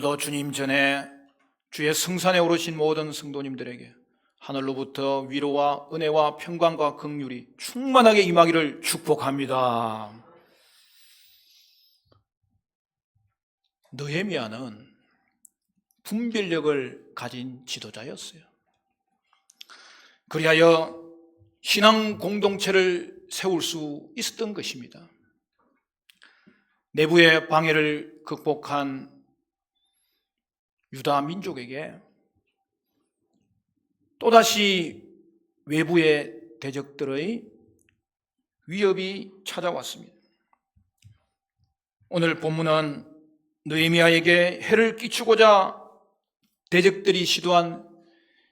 또 주님 전에 주의 성산에 오르신 모든 성도님들에게 하늘로부터 위로와 은혜와 평강과 긍휼이 충만하게 임하기를 축복합니다. 느헤미야는 분별력을 가진 지도자였어요. 그리하여 신앙 공동체를 세울 수 있었던 것입니다. 내부의 방해를 극복한 유다 민족에게 또다시 외부의 대적들의 위협이 찾아왔습니다. 오늘 본문은 느헤미야에게 해를 끼치고자 대적들이 시도한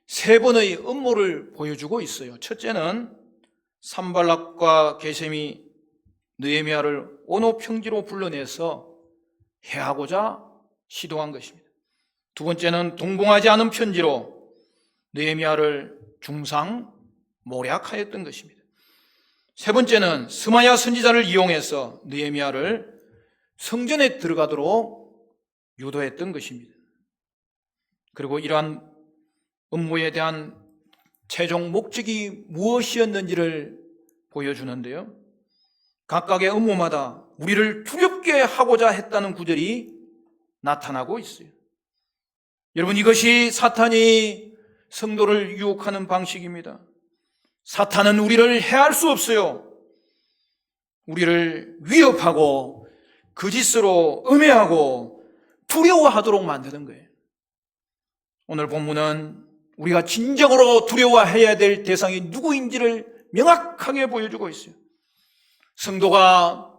세 번의 음모를 보여주고 있어요. 첫째는 산발락과 게셈이 느헤미야를 오노 평지로 불러내서 해하고자 시도한 것입니다. 두 번째는 동봉하지 않은 편지로 느헤미야를 중상 모략하였던 것입니다. 세 번째는 스마야 선지자를 이용해서 느헤미야를 성전에 들어가도록 유도했던 것입니다. 그리고 이러한 업무에 대한 최종 목적이 무엇이었는지를 보여주는데요. 각각의 업무마다 우리를 두렵게 하고자 했다는 구절이 나타나고 있어요. 여러분 이것이 사탄이 성도를 유혹하는 방식입니다. 사탄은 우리를 해할 수 없어요. 우리를 위협하고 거짓으로 음해하고 두려워하도록 만드는 거예요. 오늘 본문은 우리가 진정으로 두려워해야 될 대상이 누구인지를 명확하게 보여주고 있어요. 성도가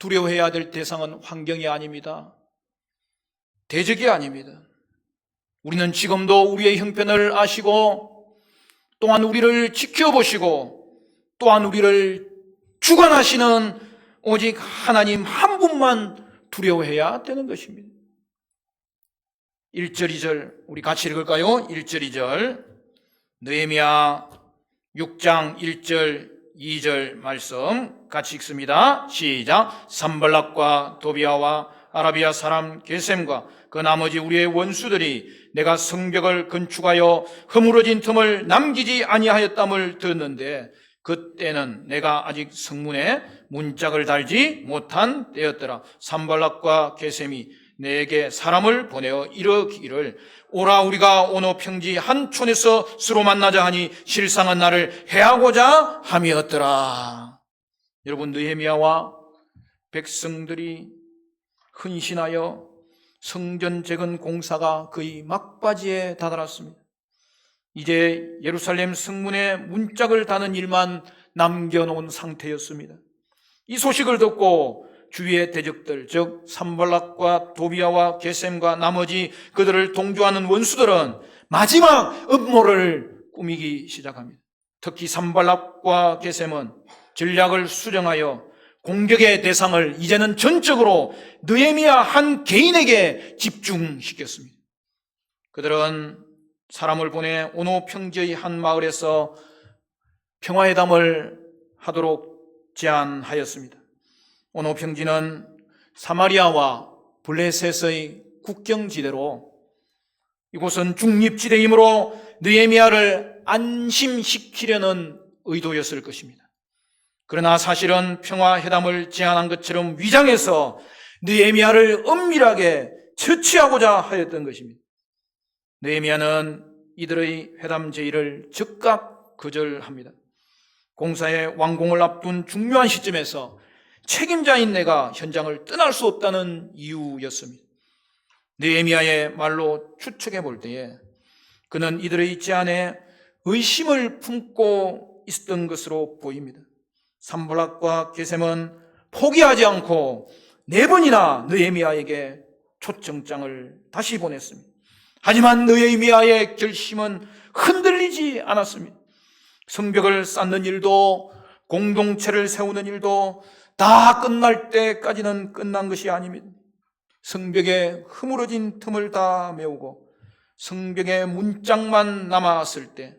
두려워해야 될 대상은 환경이 아닙니다. 대적이 아닙니다. 우리는 지금도 우리의 형편을 아시고 또한 우리를 지켜보시고 또한 우리를 주관하시는 오직 하나님 한 분만 두려워해야 되는 것입니다. 1절, 2절 우리 같이 읽을까요? 1절, 2절 느헤미야 6장 1절, 2절 말씀 같이 읽습니다. 시작. 산발락과 도비아와 아라비아 사람 게셈과 그 나머지 우리의 원수들이 내가 성벽을 건축하여 허물어진 틈을 남기지 아니하였담을 들었는데 그때는 내가 아직 성문에 문짝을 달지 못한 때였더라. 산발락과 게셈이 내게 사람을 보내어 이르기를 오라 우리가 오노 평지 한 촌에서 서로 만나자 하니 실상은 나를 해하고자 함이었더라. 여러분 느헤미야와 백성들이 헌신하여 성전 재건 공사가 거의 막바지에 다다랐습니다. 이제 예루살렘 성문에 문짝을 다는 일만 남겨놓은 상태였습니다. 이 소식을 듣고 주위의 대적들, 즉 산발락과 도비아와 게셈과 나머지 그들을 동조하는 원수들은 마지막 음모를 꾸미기 시작합니다. 특히 산발락과 게셈은 전략을 수정하여 공격의 대상을 이제는 전적으로 느헤미야 한 개인에게 집중시켰습니다. 그들은 사람을 보내 오노 평지의 한 마을에서 평화회담을 하도록 제안하였습니다. 오노 평지는 사마리아와 블레셋의 국경지대로 이곳은 중립지대이므로 느헤미야를 안심시키려는 의도였을 것입니다. 그러나 사실은 평화회담을 제안한 것처럼 위장해서 느헤미야를 은밀하게 처치하고자 하였던 것입니다. 느헤미야는 이들의 회담 제의를 즉각 거절합니다. 공사의 완공을 앞둔 중요한 시점에서 책임자인 내가 현장을 떠날 수 없다는 이유였습니다. 느헤미야의 말로 추측해 볼 때에 그는 이들의 제안에 의심을 품고 있었던 것으로 보입니다. 산블락과 게셈은 포기하지 않고 네 번이나 느헤미야에게 초청장을 다시 보냈습니다. 하지만 느헤미야의 결심은 흔들리지 않았습니다. 성벽을 쌓는 일도 공동체를 세우는 일도 다 끝날 때까지는 끝난 것이 아닙니다. 성벽에 흐물어진 틈을 다 메우고 성벽의 문짝만 남았을 때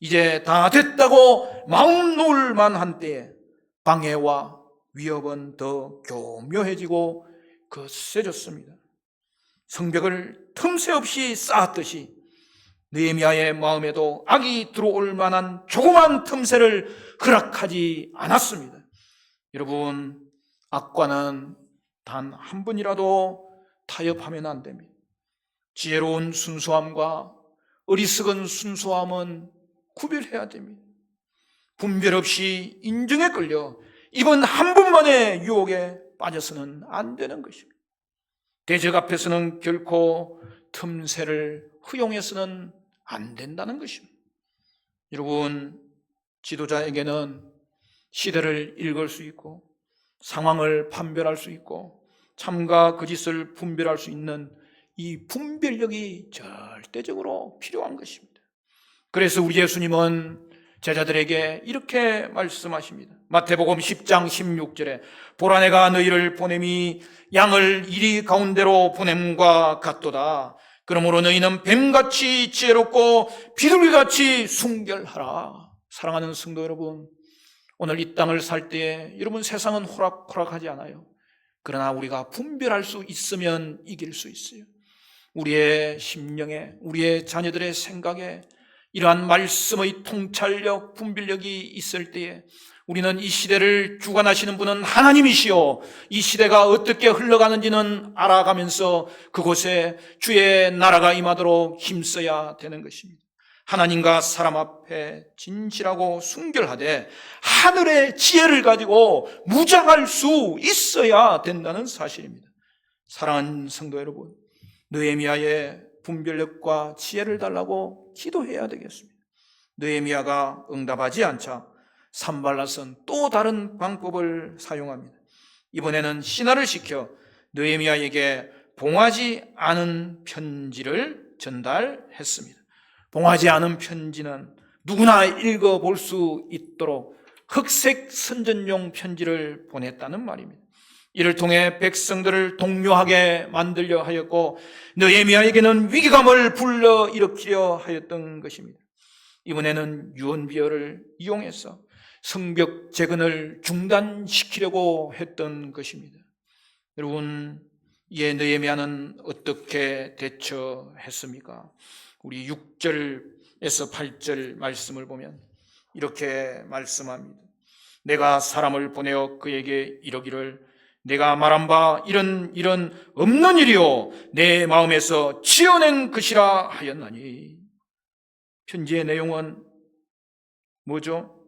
이제 다 됐다고 마음 놓을 만한 때에 방해와 위협은 더 교묘해지고 거세졌습니다. 성벽을 틈새 없이 쌓았듯이 느헤미야의 마음에도 악이 들어올 만한 조그만 틈새를 허락하지 않았습니다. 여러분, 악과는 단한 분이라도 타협하면 안 됩니다. 지혜로운 순수함과 어리석은 순수함은 구별해야 됩니다. 분별 없이 인정에 끌려 이번 한 분만의 유혹에 빠져서는 안 되는 것입니다. 대적 앞에서는 결코 틈새를 허용해서는 안 된다는 것입니다. 여러분, 지도자에게는 시대를 읽을 수 있고 상황을 판별할 수 있고 참과 거짓을 분별할 수 있는 이 분별력이 절대적으로 필요한 것입니다. 그래서 우리 예수님은 제자들에게 이렇게 말씀하십니다. 마태복음 10장 16절에 보라 내가 너희를 보냄이 양을 이리 가운데로 보냄과 같도다. 그러므로 너희는 뱀같이 지혜롭고 비둘기같이 순결하라. 사랑하는 성도 여러분, 오늘 이 땅을 살 때에 여러분 세상은 호락호락하지 않아요. 그러나 우리가 분별할 수 있으면 이길 수 있어요. 우리의 심령에, 우리의 자녀들의 생각에 이러한 말씀의 통찰력, 분별력이 있을 때에 우리는 이 시대를 주관하시는 분은 하나님이시요. 이 시대가 어떻게 흘러가는지는 알아가면서 그곳에 주의 나라가 임하도록 힘써야 되는 것입니다. 하나님과 사람 앞에 진실하고 순결하되 하늘의 지혜를 가지고 무장할 수 있어야 된다는 사실입니다. 사랑하는 성도 여러분, 느헤미야의 분별력과 지혜를 달라고 기도해야 되겠습니다. 느헤미야가 응답하지 않자 산발랏은 또 다른 방법을 사용합니다. 이번에는 신하를 시켜 느헤미야에게 봉하지 않은 편지를 전달했습니다. 봉하지 않은 편지는 누구나 읽어볼 수 있도록 흑색 선전용 편지를 보냈다는 말입니다. 이를 통해 백성들을 동요하게 만들려 하였고 느헤미야에게는 위기감을 불러 일으키려 하였던 것입니다. 이번에는 유언비어를 이용해서 성벽 재건을 중단시키려고 했던 것입니다. 여러분, 이에 느헤미야는 어떻게 대처했습니까? 우리 6절에서 8절 말씀을 보면 이렇게 말씀합니다. 내가 사람을 보내어 그에게 이러기를 내가 말한 바 이런 이런 없는 일이요 내 마음에서 지어낸 것이라 하였나니 편지의 내용은 뭐죠?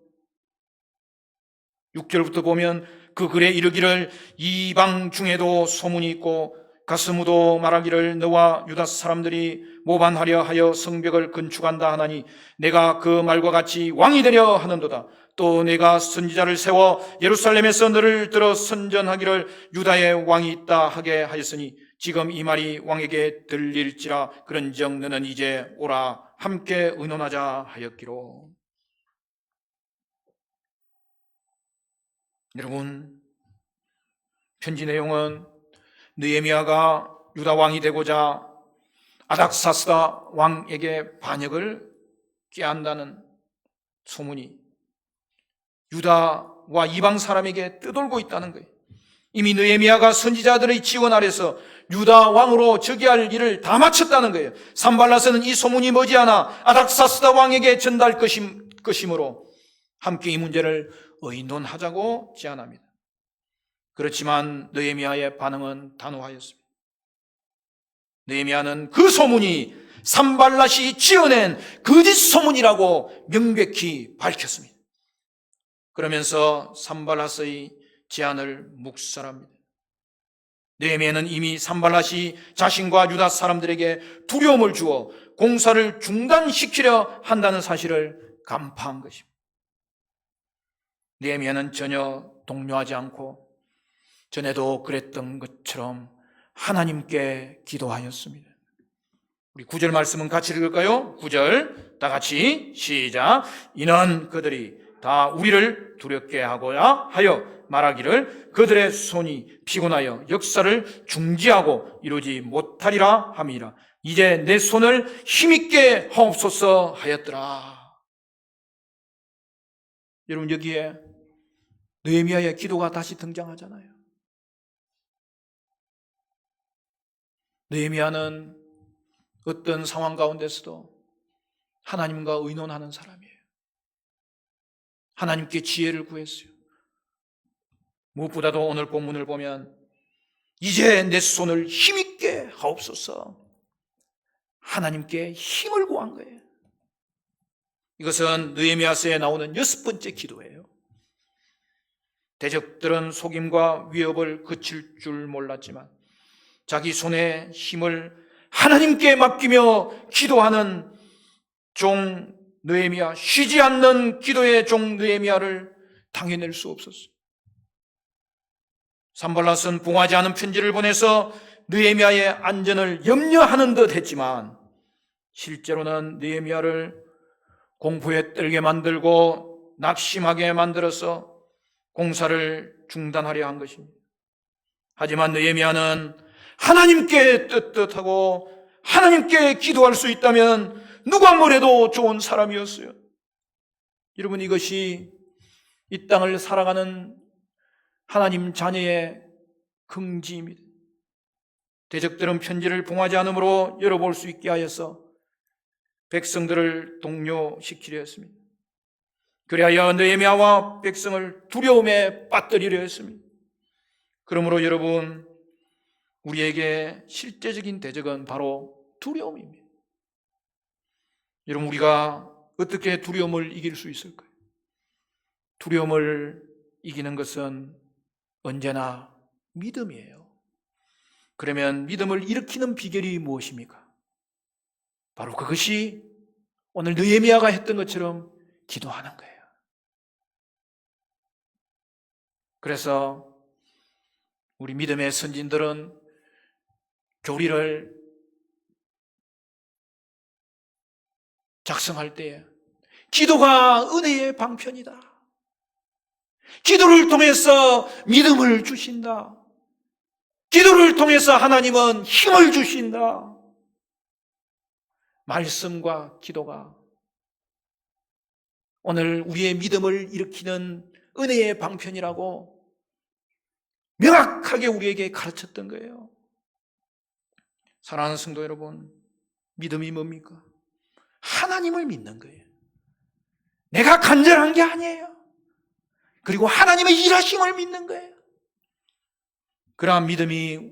6절부터 보면 그 글에 이르기를 이방 중에도 소문이 있고 가스무도 말하기를 너와 유다 사람들이 모반하려 하여 성벽을 건축한다 하나니 내가 그 말과 같이 왕이 되려 하는도다. 또 내가 선지자를 세워 예루살렘에서 너를 들어 선전하기를 유다의 왕이 있다 하게 하였으니 지금 이 말이 왕에게 들릴지라 그런즉 너는 이제 오라 함께 의논하자 하였기로. 여러분 편지 내용은 느헤미야가 유다 왕이 되고자 아닥사스다 왕에게 반역을 꾀한다는 소문이 유다와 이방 사람에게 떠돌고 있다는 거예요. 이미 느헤미야가 선지자들의 지원 아래서 유다 왕으로 즉위할 일을 다 마쳤다는 거예요. 산발라스는 이 소문이 머지않아 아닥사스다 왕에게 전달 것임, 것이므로 함께 이 문제를 의논하자고 제안합니다. 그렇지만 느헤미야의 반응은 단호하였습니다. 느헤미야는 그 소문이 산발랏이 지어낸 거짓 소문이라고 명백히 밝혔습니다. 그러면서 산발랏의 제안을 묵살합니다. 느헤미야는 이미 산발랏이 자신과 유다 사람들에게 두려움을 주어 공사를 중단시키려 한다는 사실을 간파한 것입니다. 느헤미야는 전혀 동요하지 않고 전에도 그랬던 것처럼 하나님께 기도하였습니다. 우리 구절 말씀은 같이 읽을까요? 구절다 같이 시작. 이는 그들이 다 우리를 두렵게 하고야 하여 말하기를 그들의 손이 피곤하여 역사를 중지하고 이루지 못하리라 함이라. 이제 내 손을 힘있게 하옵소서 하였더라. 여러분 여기에 느헤미야의 기도가 다시 등장하잖아요. 느헤미야는 어떤 상황 가운데서도 하나님과 의논하는 사람이에요. 하나님께 지혜를 구했어요. 무엇보다도 오늘 본문을 보면 이제 내 손을 힘있게 하옵소서 하나님께 힘을 구한 거예요. 이것은 느헤미야서에 나오는 여섯 번째 기도예요. 대적들은 속임과 위협을 그칠 줄 몰랐지만 자기 손에 힘을 하나님께 맡기며 기도하는 종 느헤미야 쉬지 않는 기도의 종 느헤미야를 당해낼 수 없었어요. 산발랏은 봉하지 않은 편지를 보내서 느헤미야의 안전을 염려하는 듯 했지만 실제로는 느헤미야를 공포에 떨게 만들고 낙심하게 만들어서 공사를 중단하려 한 것입니다. 하지만 느헤미야는 하나님께 뜻뜻하고 하나님께 기도할 수 있다면 누가 뭐래도 좋은 사람이었어요. 여러분 이것이 이 땅을 살아가는 하나님 자녀의 긍지입니다. 대적들은 편지를 봉하지 않으므로 열어볼 수 있게 하여서 백성들을 동료시키려 했습니다. 그리하여 느헤미야와 백성을 두려움에 빠뜨리려 했습니다. 그러므로 여러분 우리에게 실제적인 대적은 바로 두려움입니다. 여러분 우리가 어떻게 두려움을 이길 수 있을까요? 두려움을 이기는 것은 언제나 믿음이에요. 그러면 믿음을 일으키는 비결이 무엇입니까? 바로 그것이 오늘 느헤미야가 했던 것처럼 기도하는 거예요. 그래서 우리 믿음의 선진들은 교리를 작성할 때에 기도가 은혜의 방편이다. 기도를 통해서 믿음을 주신다. 기도를 통해서 하나님은 힘을 주신다. 말씀과 기도가 오늘 우리의 믿음을 일으키는 은혜의 방편이라고 명확하게 우리에게 가르쳤던 거예요. 사랑하는 성도 여러분, 믿음이 뭡니까? 하나님을 믿는 거예요. 내가 간절한 게 아니에요. 그리고 하나님의 일하심을 믿는 거예요. 그러한 믿음이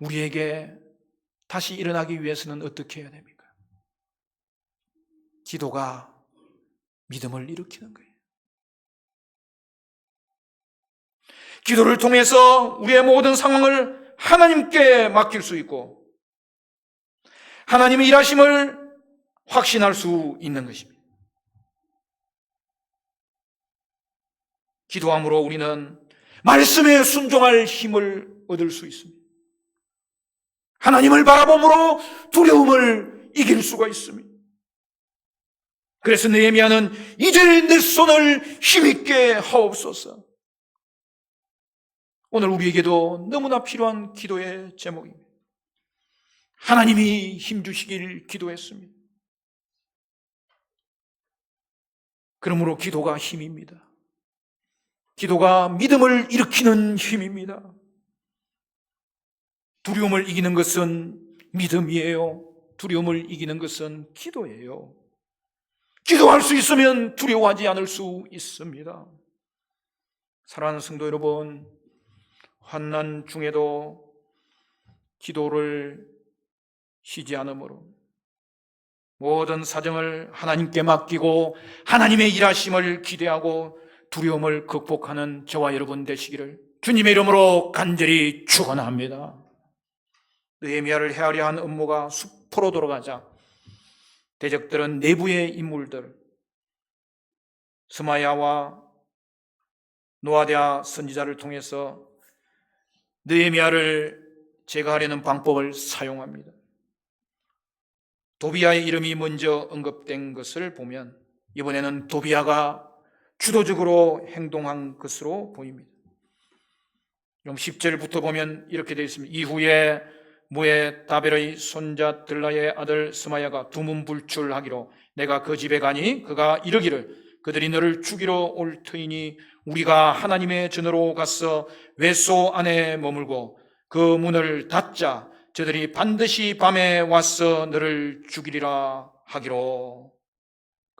우리에게 다시 일어나기 위해서는 어떻게 해야 됩니까? 기도가 믿음을 일으키는 거예요. 기도를 통해서 우리의 모든 상황을 하나님께 맡길 수 있고 하나님의 일하심을 확신할 수 있는 것입니다. 기도함으로 우리는 말씀에 순종할 힘을 얻을 수 있습니다. 하나님을 바라봄으로 두려움을 이길 수가 있습니다. 그래서 느헤미야는 이제 내 손을 힘있게 하옵소서. 오늘 우리에게도 너무나 필요한 기도의 제목입니다. 하나님이 힘 주시길 기도했습니다. 그러므로 기도가 힘입니다. 기도가 믿음을 일으키는 힘입니다. 두려움을 이기는 것은 믿음이에요. 두려움을 이기는 것은 기도예요. 기도할 수 있으면 두려워하지 않을 수 있습니다. 사랑하는 성도 여러분, 환난 중에도 기도를 쉬지 않으므로 모든 사정을 하나님께 맡기고 하나님의 일하심을 기대하고 두려움을 극복하는 저와 여러분 되시기를 주님의 이름으로 간절히 축원합니다. 느헤미야를 헤아려 한 업무가 수포로 돌아가자 대적들은 내부의 인물들 스마야와 노아디아 선지자를 통해서 느헤미야를 제거하려는 방법을 사용합니다. 도비아의 이름이 먼저 언급된 것을 보면 이번에는 도비아가 주도적으로 행동한 것으로 보입니다. 그럼 10절부터 보면 이렇게 되어 있습니다. 이후에 무에 다벨의 손자 들라의 아들 스마야가 두문불출하기로 내가 그 집에 가니 그가 이르기를 그들이 너를 죽이러 올 터이니 우리가 하나님의 전으로 가서 외소 안에 머물고 그 문을 닫자 저들이 반드시 밤에 와서 너를 죽이리라 하기로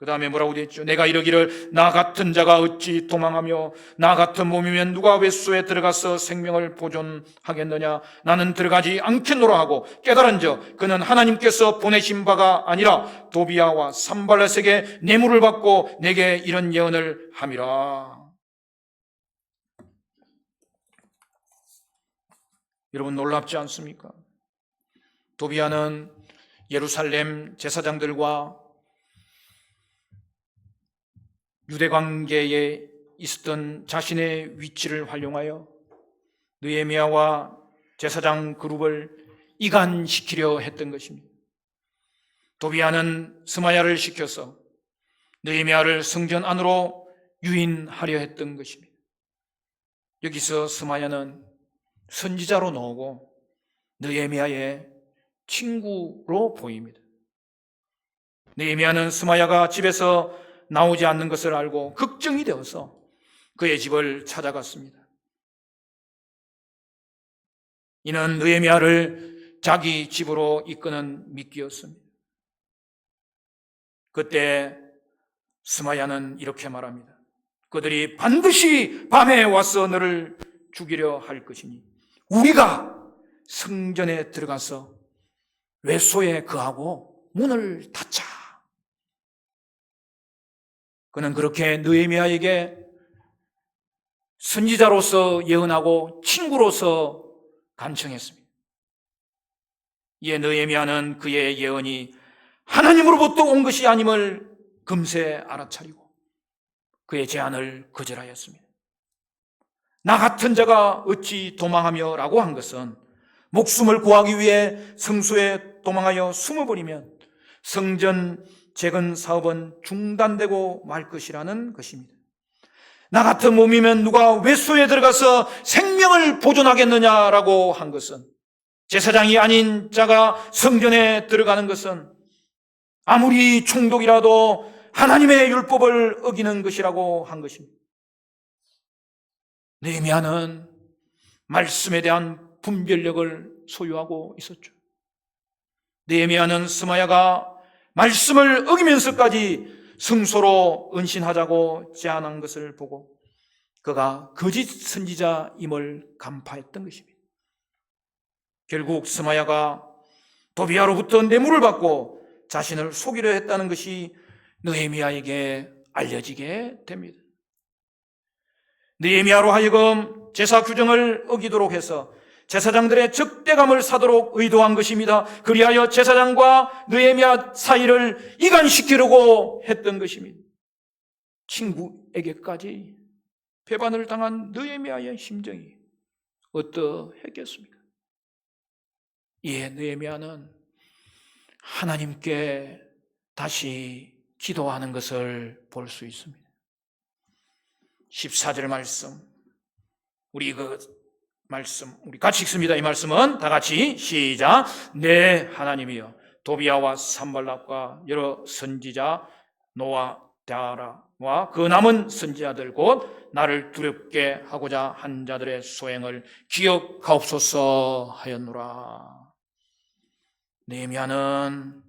그 다음에 뭐라고 되었죠? 내가 이러기를 나 같은 자가 어찌 도망하며 나 같은 몸이면 누가 뱃소에 들어가서 생명을 보존하겠느냐 나는 들어가지 않겠노라 하고 깨달은 저 그는 하나님께서 보내신 바가 아니라 도비아와 산발렛에게 뇌물을 받고 내게 이런 예언을 함이라 여러분 놀랍지 않습니까? 도비아는 예루살렘 제사장들과 유대 관계에 있었던 자신의 위치를 활용하여 느헤미야와 제사장 그룹을 이간시키려 했던 것입니다. 도비아는 스마야를 시켜서 느헤미야를 성전 안으로 유인하려 했던 것입니다. 여기서 스마야는 선지자로 나오고 느헤미야의 친구로 보입니다. 느헤미야는 스마야가 집에서 나오지 않는 것을 알고 걱정이 되어서 그의 집을 찾아갔습니다. 이는 느헤미야를 자기 집으로 이끄는 미끼였습니다. 그때 스마야는 이렇게 말합니다. 그들이 반드시 밤에 와서 너를 죽이려 할 것이니 우리가 성전에 들어가서 외소에 그하고 문을 닫자. 그는 그렇게 느헤미야에게 선지자로서 예언하고 친구로서 간청했습니다. 이에 느헤미야는 그의 예언이 하나님으로부터 온 것이 아님을 금세 알아차리고 그의 제안을 거절하였습니다. 나 같은 자가 어찌 도망하며 라고 한 것은 목숨을 구하기 위해 성소에 도망하여 숨어버리면 성전 재건 사업은 중단되고 말 것이라는 것입니다. 나 같은 몸이면 누가 외소에 들어가서 생명을 보존하겠느냐라고 한 것은 제사장이 아닌 자가 성전에 들어가는 것은 아무리 총독이라도 하나님의 율법을 어기는 것이라고 한 것입니다. 느헤미야는 말씀에 대한 분별력을 소유하고 있었죠. 느헤미야는 스마야가 말씀을 어기면서까지 성소로 은신하자고 제안한 것을 보고 그가 거짓 선지자임을 간파했던 것입니다. 결국 스마야가 도비아로부터 뇌물을 받고 자신을 속이려 했다는 것이 느헤미야에게 알려지게 됩니다. 느헤미야로 하여금 제사 규정을 어기도록 해서 제사장들의 적대감을 사도록 의도한 것입니다. 그리하여 제사장과 느헤미야 사이를 이간시키려고 했던 것입니다. 친구에게까지 배반을 당한 느헤미야의 심정이 어떠했겠습니까? 이에 느헤미야는 하나님께 다시 기도하는 것을 볼 수 있습니다. 14절 말씀. 우리 그 말씀, 우리 같이 읽습니다. 이 말씀은 다 같이 시작. 네, 하나님이여. 도비아와 산발락과 여러 선지자 노아 다라와 그 남은 선지자들 곧 나를 두렵게 하고자 한 자들의 소행을 기억하옵소서 하였노라. 네미야는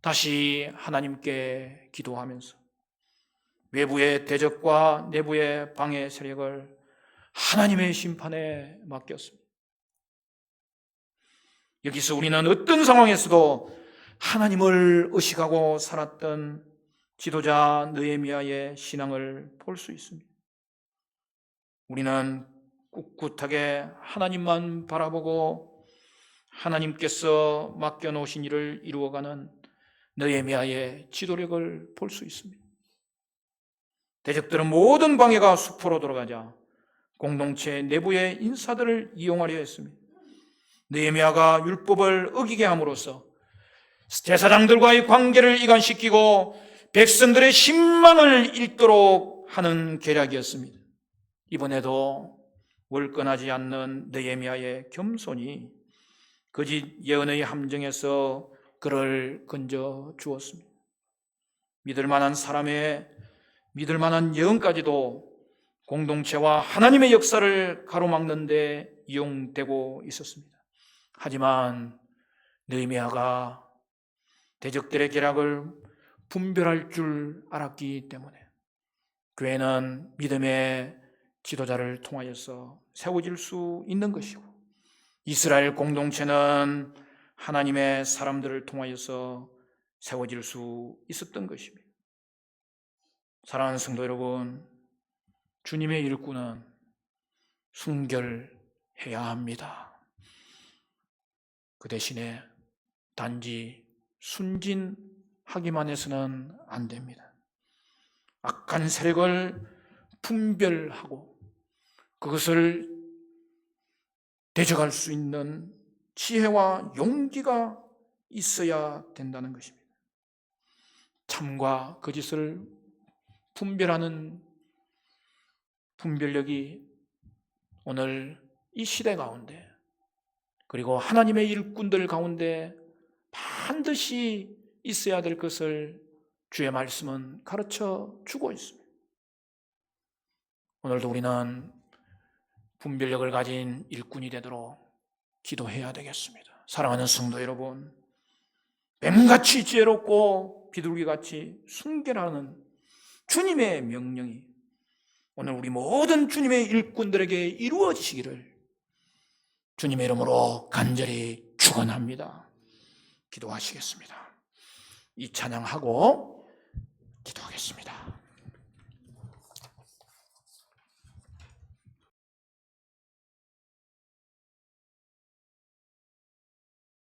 다시 하나님께 기도하면서 외부의 대적과 내부의 방해 세력을 하나님의 심판에 맡겼습니다. 여기서 우리는 어떤 상황에서도 하나님을 의식하고 살았던 지도자 느헤미야의 신앙을 볼 수 있습니다. 우리는 꿋꿋하게 하나님만 바라보고 하나님께서 맡겨 놓으신 일을 이루어가는 느헤미야의 지도력을 볼 수 있습니다. 대적들은 모든 방해가 수포로 돌아가자 공동체 내부의 인사들을 이용하려 했습니다. 느헤미야가 율법을 어기게 함으로써 제사장들과의 관계를 이간시키고 백성들의 신망을 잃도록 하는 계략이었습니다. 이번에도 월권하지 않는 느헤미야의 겸손이 거짓 예언의 함정에서 그를 건져 주었습니다. 믿을 만한 사람의 믿을 만한 예언까지도 공동체와 하나님의 역사를 가로막는 데 이용되고 있었습니다. 하지만 느헤미야가 대적들의 계략을 분별할 줄 알았기 때문에 교회는 믿음의 지도자를 통하여서 세워질 수 있는 것이고 이스라엘 공동체는 하나님의 사람들을 통하여서 세워질 수 있었던 것입니다. 사랑하는 성도 여러분, 주님의 일꾼은 순결해야 합니다. 그 대신에 단지 순진하기만 해서는 안 됩니다. 악한 세력을 분별하고 그것을 대적할 수 있는 지혜와 용기가 있어야 된다는 것입니다. 참과 거짓을 분별하는 분별력이 오늘 이 시대 가운데 그리고 하나님의 일꾼들 가운데 반드시 있어야 될 것을 주의 말씀은 가르쳐 주고 있습니다. 오늘도 우리는 분별력을 가진 일꾼이 되도록 기도해야 되겠습니다. 사랑하는 성도 여러분, 뱀같이 지혜롭고 비둘기같이 순결하는 주님의 명령이 오늘 우리 모든 주님의 일꾼들에게 이루어지시기를 주님의 이름으로 간절히 축원합니다. 기도하시겠습니다. 이 찬양하고 기도하겠습니다.